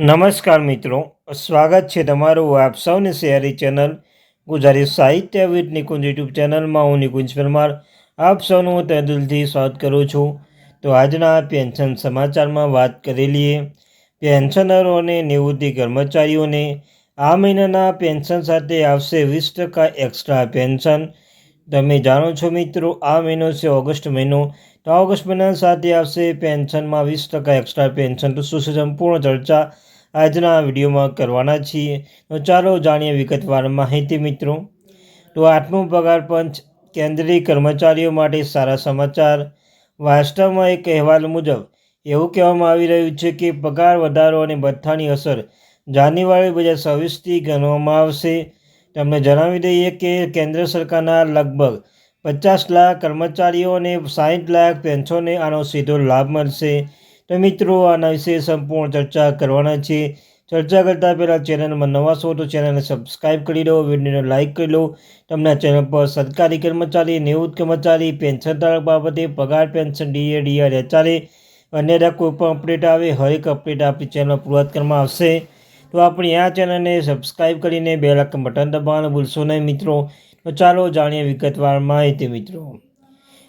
નમસ્કાર મિત્રો, સ્વાગત છે તમારું આપ સૌની શહેરી ચેનલ ગુજરાતી સાહિત્ય વિદ નિકુંજ યુટ્યુબ ચેનલમાં. હું નિકુંજ પરમાર, આપ સૌનું હું તે દિલથી સ્વાગત કરું છું. તો આજના પેન્શન સમાચારમાં વાત કરી લઈએ. પેન્શનરો અને નિવૃત્તિ કર્મચારીઓને આ મહિનાના પેન્શન સાથે આવશે વીસ ટકા એક્સ્ટ્રા પેન્શન. તમે જાણો છો મિત્રો, આ મહિનો છે ઓગસ્ટ મહિનો. તો ઓગસ્ટ મહિના સાથે આવશે પેન્શનમાં વીસ ટકા એક્સ્ટ્રા પેન્શન. તો શું છે સંપૂર્ણ ચર્ચા? આજના વિડીયોમાં કરવાના છીએ. તો ચાલો જાણીએ વિગતવાર માહિતી મિત્રો. તો આઠમો પગાર પંચ, કેન્દ્રીય કર્મચારીઓ માટે સારા સમાચાર. વાસ્તવમાં એક અહેવાલ મુજબ, એવું કહેવામાં આવી રહ્યું છે કે પગાર વધારો અને ભથ્થાની અસર જાન્યુઆરી બે હજાર ગણવામાં આવશે. તમને જણાવી દઈએ કે કેન્દ્ર સરકારના લગભગ પચાસ લાખ કર્મચારીઓ અને સાહીઠ લાખ પેન્શનને આનો સીધો લાભ મળશે. તો મિત્રો, આના વિશે સંપૂર્ણ ચર્ચા કરવાના છે. ચર્ચા કરતાં પહેલાં ચેનલમાં નવા છો તો ચેનલને સબસ્ક્રાઈબ કરી લો, વિડીયોને લાઇક કરી લો. તમને ચેનલ પર સરકારી કર્મચારી, નિવૃત્ત કર્મચારી, પેન્શન ધારક બાબતે પગાર, પેન્શન, ડીએ ડીઆર એચઆરએ અન્ય કોઈ પણ અપડેટ આવે, હરેક અપડેટ આપણી ચેનલ પૂરત કરવામાં આવશે. તો આપણી આ ચેનલને સબસ્ક્રાઈબ કરીને બે લાખ બટન દબાવવાનું ભૂલશો નહીં મિત્રો. તો ચાલો જાણીએ વિગતવાર માહિતી મિત્રો.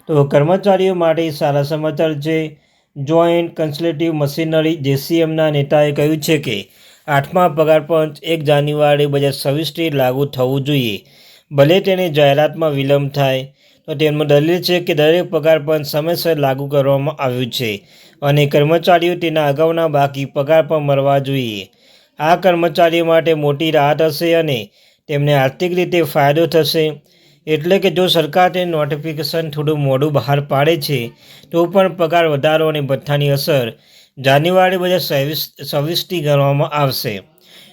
તો કર્મચારીઓ માટે સારા સમાચાર છે. જોઈન્ટ કન્સલ્ટેટિવ મશીનરી જેસીએમના નેતાએ કહ્યું છે કે આઠમા પગાર પંચ એક જાન્યુઆરી બે હજાર છવ્વીસથી લાગુ થવું જોઈએ. ભલે તેની જાહેરાતમાં વિલંબ થાય, તો તેમનું દલીલ છે કે દરેક પગાર પંચ સમયસર લાગુ કરવામાં આવ્યું છે અને કર્મચારીઓ તેના અગાઉના બાકી પગાર પણ મળવા જોઈએ. આ કર્મચારીઓ માટે મોટી રાહત હશે અને તેમને આર્થિક રીતે ફાયદો થશે. એટલે કે જો સરકાર તે નોટિફિકેશન થોડું મોડું બહાર પાડે છે, તો પણ પગાર વધારો અને ભથ્થાની અસર જાન્યુઆરી બે હજાર છવ્વીસથી ગણવામાં આવશે.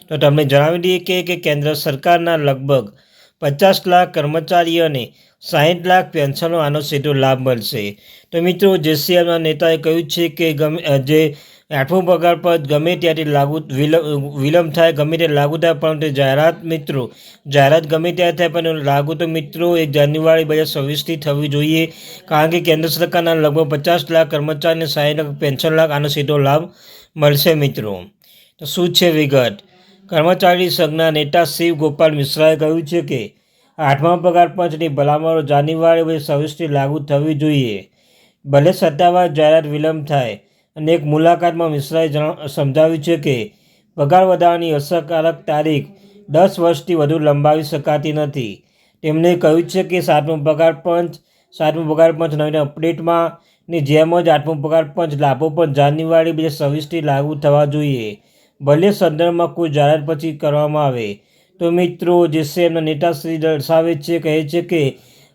તો તમને જણાવી દઈએ કે કેન્દ્ર સરકારના લગભગ પચાસ લાખ કર્મચારીઓને સાહીઠ લાખ પેન્શનો આનો સીધો લાભ મળશે. તો મિત્રો જેસીએમના નેતાએ કહ્યું છે કે ગમે જે આઠમો પગાર પર ગમે ત્યારે લાગુ વિલંબ થાય, ગમે તે લાગુ થાય, પરંતુ જાહેરાત મિત્રો, જાહેરાત ગમે ત્યારે થાય, પણ લાગુ તો મિત્રો, એક જાન્યુઆરી બે હજાર છવ્વીસથી થવી જોઈએ, કારણ કે કેન્દ્ર સરકારના લગભગ પચાસ લાખ કર્મચારીને સાઠ લાખ, પેન્શન લાખ આનો સીધો લાભ મળશે મિત્રો. તો શું છે વિગત? કર્મચારી સંઘના નેતા શિવ ગોપાલ મિશ્રાએ કહ્યું છે કે આઠમા પગાર પંચની ભલામણો જાન્યુઆરી બે હજાર લાગુ થવી જોઈએ. ભલે સત્તાવાર જાહેરાત વિલંબ થાય અને એક મુલાકાતમાં મિશ્રાએ સમજાવ્યું છે કે પગાર વધારાની અસરકારક તારીખ દસ વર્ષથી વધુ લંબાવી શકાતી નથી. તેમણે કહ્યું છે કે સાતમો પગાર પંચ, સાતમો પગાર પંચ નવીન અપડેટમાં ની જેમ જ આઠમો પગાર પંચ લાભો પણ જાન્યુઆરી બે હજાર લાગુ થવા જોઈએ. ભલે સંદર્ભમાં કોઈ જાહેરાત પછી કરવામાં આવે, તો મિત્રો જેસીએમના નેતાશ્રી દર્શાવે છે, કહે છે કે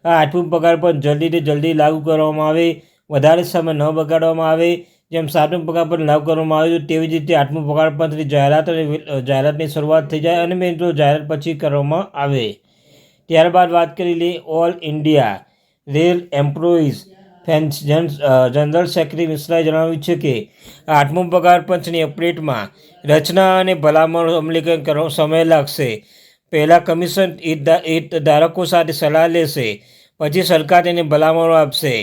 આ આઠમું પગાર પણ જલ્દીથી જલ્દી લાગુ કરવામાં આવે, વધારે સમય ન બગાડવામાં આવે. જેમ સાતમું પગાર પણ લાગુ કરવામાં આવે તેવી જ રીતે આઠમું પગાર પણ જાહેરાત અને જાહેરાતની શરૂઆત થઈ જાય અને મિત્રો જાહેરાત પછી કરવામાં આવે. ત્યારબાદ વાત કરી લઈએ all India rail employees pension general secretary મિશ્રાએ જણાવ્યું છે કે આઠમો પગાર પંચની અપડેટમાં રચના અને ભલામણ અમલીકરણ કરવા સમય લાગશે. પહેલાં કમિશન હિત ધારકો સાથે સલાહ લેશે, પછી સરકાર તેને ભલામણો આપશે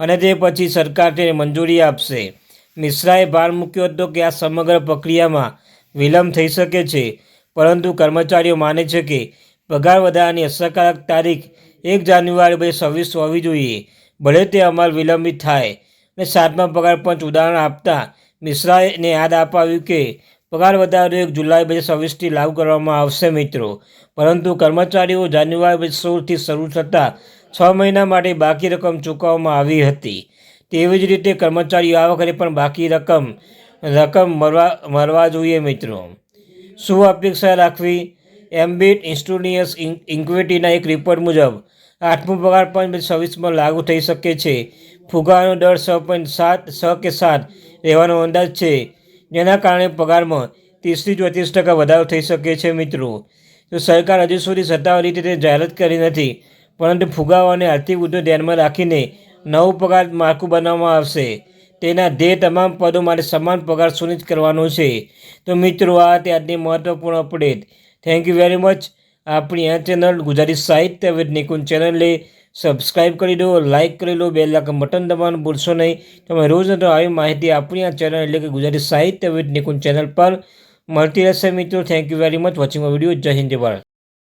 અને તે પછી સરકાર તેને મંજૂરી આપશે. મિશ્રાએ ભાર મૂક્યો હતો કે આ સમગ્ર પ્રક્રિયામાં વિલંબ થઈ શકે છે, પરંતુ કર્મચારીઓ માને છે કે પગાર વધારાની અસરકારક તારીખ એક જાન્યુઆરી બે છવ્વીસ હોવી જોઈએ. ભલે તે અમલ વિલંબિત થાય. અને સાતમા પગાર પંચ ઉદાહરણ આપતા મિશ્રાને યાદ અપાવ્યું કે પગાર વધારો એક જુલાઈ બે છવ્વીસથી લાગુ કરવામાં આવશે મિત્રો. પરંતુ કર્મચારીઓ જાન્યુઆરી બે સોળથી શરૂ થતાં છ મહિના માટે બાકી રકમ ચૂકવવામાં આવી હતી. તેવી જ રીતે કર્મચારીઓ આ વખતે પણ બાકી રકમ રકમ મળવા મળવા જોઈએ મિત્રો. શું અપેક્ષા રાખવી? એમ્બિટ ઇન્સ્ટુનિયસ ઇન્ક્વિટીના એક રિપોર્ટ મુજબ આઠમું પગાર પણ છવ્વીસમાં લાગુ થઈ શકે છે. ફુગાનો દર છ પોઈન્ટ સાત, છ કે સાત રહેવાનો અંદાજ છે. જેના કારણે પગારમાં ત્રીસથી ચોત્રીસ ટકા વધારો થઈ શકે છે, મિત્રો. તો સરકાર હજુ સુધી સત્તાવાર રીતે જાહેરાત કરી નથી, પરંતુ ફુગાવો અને આર્થિક મુદ્દો ધ્યાનમાં રાખીને નવું પગાર માળખું બનાવવામાં આવશે. તેના ધ્યેય તમામ પદો માટે સમાન પગાર સુનિશ્ચિત કરવાનો છે. તો મિત્રો, આ તે આજની મહત્ત્વપૂર્ણ update thank you very much આપણી આ ચેનલ ગુજરાતી સાહિત્ય વિદ નિકુંજ ચેનલને સબસ્ક્રાઈબ કરી દો લાઇક કરી લો બે લાખ બટન દબાવવાનું ભૂલશો નહીં. તમે રોજ આવી માહિતી આપણી આ ચેનલ એટલે કે ગુજરાતી સાહિત્ય વિદ નિકુંજ ચેનલ પર મળતી રહેશે મિત્રો. Thank you very much watching video જય હિન્દ ભારત.